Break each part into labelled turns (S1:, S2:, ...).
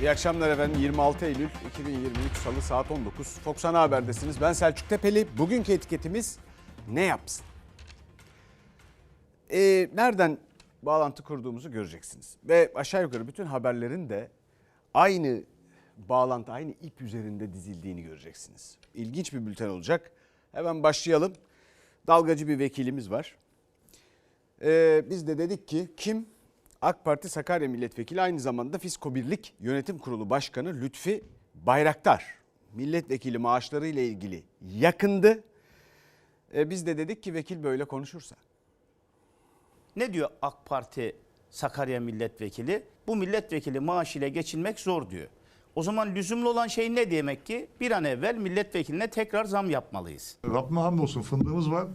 S1: İyi akşamlar efendim. 26 Eylül 2023 Salı saat 19. Fox Ana Haber'desiniz. Ben Selçuk Tepeli. Bugünkü etiketimiz ne yapsın? Ee, nereden bağlantı kurduğumuzu göreceksiniz. Ve aşağı yukarı bütün haberlerin de aynı bağlantı, aynı ip üzerinde dizildiğini göreceksiniz. İlginç bir bülten olacak. Hemen başlayalım. Dalgacı bir vekilimiz var. Ee, biz de dedik ki kim? AK Parti Sakarya Milletvekili aynı zamanda Fisko Birlik Yönetim Kurulu Başkanı Lütfi Bayraktar. Milletvekili maaşları ile ilgili yakındı. Ee, biz de dedik ki vekil böyle konuşursa.
S2: Ne diyor AK Parti Sakarya milletvekili? Bu milletvekili maaşıyla geçinmek zor diyor. O zaman lüzumlu olan şey ne demek ki? Bir an evvel milletvekiline tekrar zam yapmalıyız.
S3: Rabbime hamdolsun fındığımız var.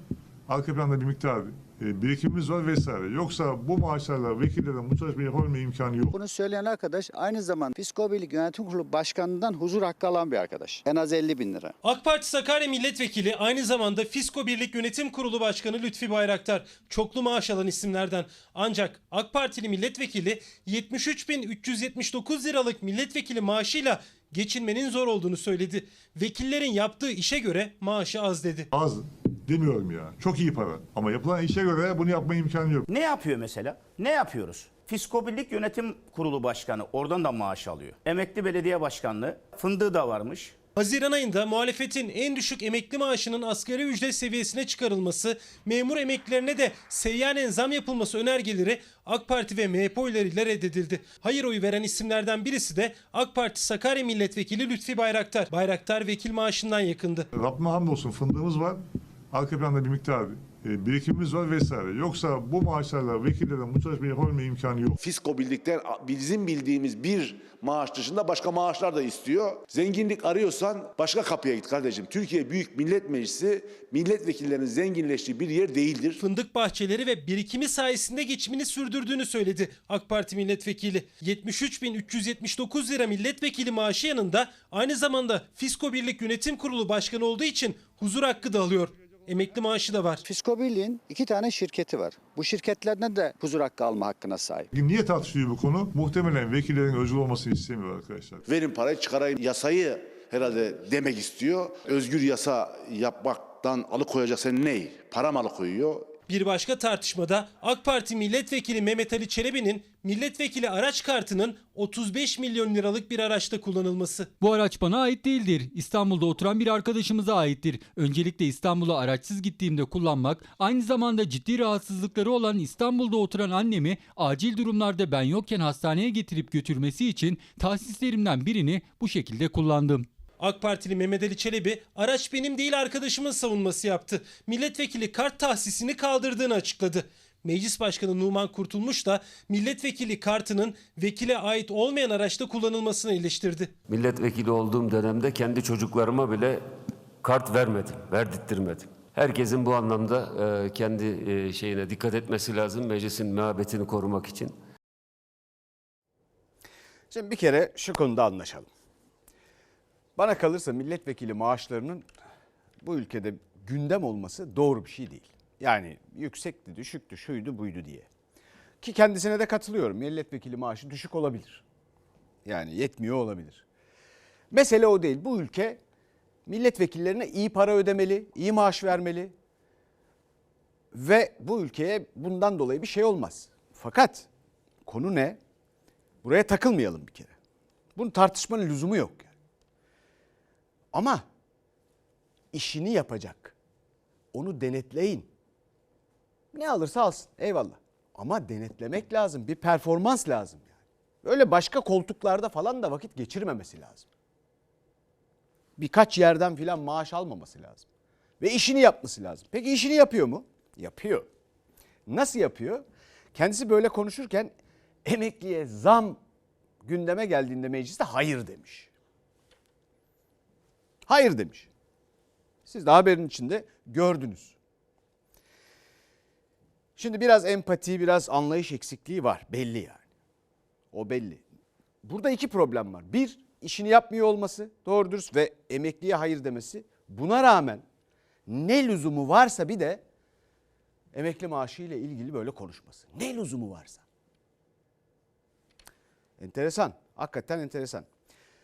S3: Arka planda bir miktar e, birikimimiz var vesaire. Yoksa bu maaşlarla vekillerin bu çalışmayı yapabilme imkanı yok.
S4: Bunu söyleyen arkadaş aynı zamanda Fisko Birlik Yönetim Kurulu Başkanı'ndan huzur hakkı alan bir arkadaş. En az 50 bin lira.
S5: AK Parti Sakarya Milletvekili aynı zamanda Fisko Birlik Yönetim Kurulu Başkanı Lütfi Bayraktar çoklu maaş alan isimlerden. Ancak AK Partili milletvekili 73.379 liralık milletvekili maaşıyla geçinmenin zor olduğunu söyledi. Vekillerin yaptığı işe göre maaşı az dedi.
S3: Az demiyorum ya. Çok iyi para. Ama yapılan işe göre bunu yapma imkanı yok.
S2: Ne yapıyor mesela? Ne yapıyoruz? Fisko Birlik Yönetim Kurulu Başkanı oradan da maaş alıyor. Emekli Belediye Başkanlığı fındığı da varmış.
S5: Haziran ayında muhalefetin en düşük emekli maaşının asgari ücret seviyesine çıkarılması, memur emeklilerine de seyyanen zam yapılması önergeleri AK Parti ve MHP oylarıyla reddedildi. Hayır oyu veren isimlerden birisi de AK Parti Sakarya Milletvekili Lütfi Bayraktar. Bayraktar vekil maaşından yakındı.
S3: Rabbime hamdolsun fındığımız var. Arka planda bir miktar e, birikimimiz var vesaire. Yoksa bu maaşlarla vekillerin bu çalışmayı yapabilme imkanı yok.
S6: Fisko birlikten bizim bildiğimiz bir maaş dışında başka maaşlar da istiyor. Zenginlik arıyorsan başka kapıya git kardeşim. Türkiye Büyük Millet Meclisi milletvekillerinin zenginleştiği bir yer değildir.
S5: Fındık bahçeleri ve birikimi sayesinde geçimini sürdürdüğünü söyledi AK Parti milletvekili. 73.379 lira milletvekili maaşı yanında aynı zamanda Fisko Birlik Yönetim Kurulu Başkanı olduğu için huzur hakkı da alıyor. Emekli maaşı da var.
S4: Fisko Birliği'nin iki tane şirketi var. Bu şirketlerden de huzur hakkı alma hakkına sahip.
S3: Niye tartışılıyor bu konu? Muhtemelen vekillerin özgür olmasını istemiyor arkadaşlar.
S6: Verin parayı çıkarayım yasayı herhalde demek istiyor. Özgür yasa yapmaktan alıkoyacak sen ney? Para mı alıkoyuyor?
S5: Bir başka tartışmada AK Parti milletvekili Mehmet Ali Çelebi'nin milletvekili araç kartının 35 milyon liralık bir araçta kullanılması.
S7: Bu araç bana ait değildir. İstanbul'da oturan bir arkadaşımıza aittir. Öncelikle İstanbul'a araçsız gittiğimde kullanmak, aynı zamanda ciddi rahatsızlıkları olan İstanbul'da oturan annemi acil durumlarda ben yokken hastaneye getirip götürmesi için tahsislerimden birini bu şekilde kullandım.
S5: AK Partili Mehmet Ali Çelebi araç benim değil arkadaşımın savunması yaptı. Milletvekili kart tahsisini kaldırdığını açıkladı. Meclis Başkanı Numan Kurtulmuş da milletvekili kartının vekile ait olmayan araçta kullanılmasını eleştirdi.
S8: Milletvekili olduğum dönemde kendi çocuklarıma bile kart vermedim, verdirttirmedim. Herkesin bu anlamda e, kendi e, şeyine dikkat etmesi lazım meclisin mehabetini korumak için.
S1: Şimdi bir kere şu konuda anlaşalım. Bana kalırsa milletvekili maaşlarının bu ülkede gündem olması doğru bir şey değil. Yani yüksekti, düşüktü, şuydu, buydu diye. Ki kendisine de katılıyorum. Milletvekili maaşı düşük olabilir. Yani yetmiyor olabilir. Mesele o değil. Bu ülke milletvekillerine iyi para ödemeli, iyi maaş vermeli. Ve bu ülkeye bundan dolayı bir şey olmaz. Fakat konu ne? Buraya takılmayalım bir kere. Bunun tartışmanın lüzumu yok. Ama işini yapacak. Onu denetleyin. Ne alırsa alsın eyvallah. Ama denetlemek lazım. Bir performans lazım yani. Öyle başka koltuklarda falan da vakit geçirmemesi lazım. Birkaç yerden filan maaş almaması lazım. Ve işini yapması lazım. Peki işini yapıyor mu? Yapıyor. Nasıl yapıyor? Kendisi böyle konuşurken emekliye zam gündeme geldiğinde mecliste hayır demiş. Hayır demiş. Siz de haberin içinde gördünüz. Şimdi biraz empati, biraz anlayış eksikliği var. Belli yani. O belli. Burada iki problem var. Bir, işini yapmıyor olması doğru dürüst ve emekliye hayır demesi. Buna rağmen ne lüzumu varsa bir de emekli maaşı ile ilgili böyle konuşması. Ne lüzumu varsa. Enteresan. Hakikaten enteresan.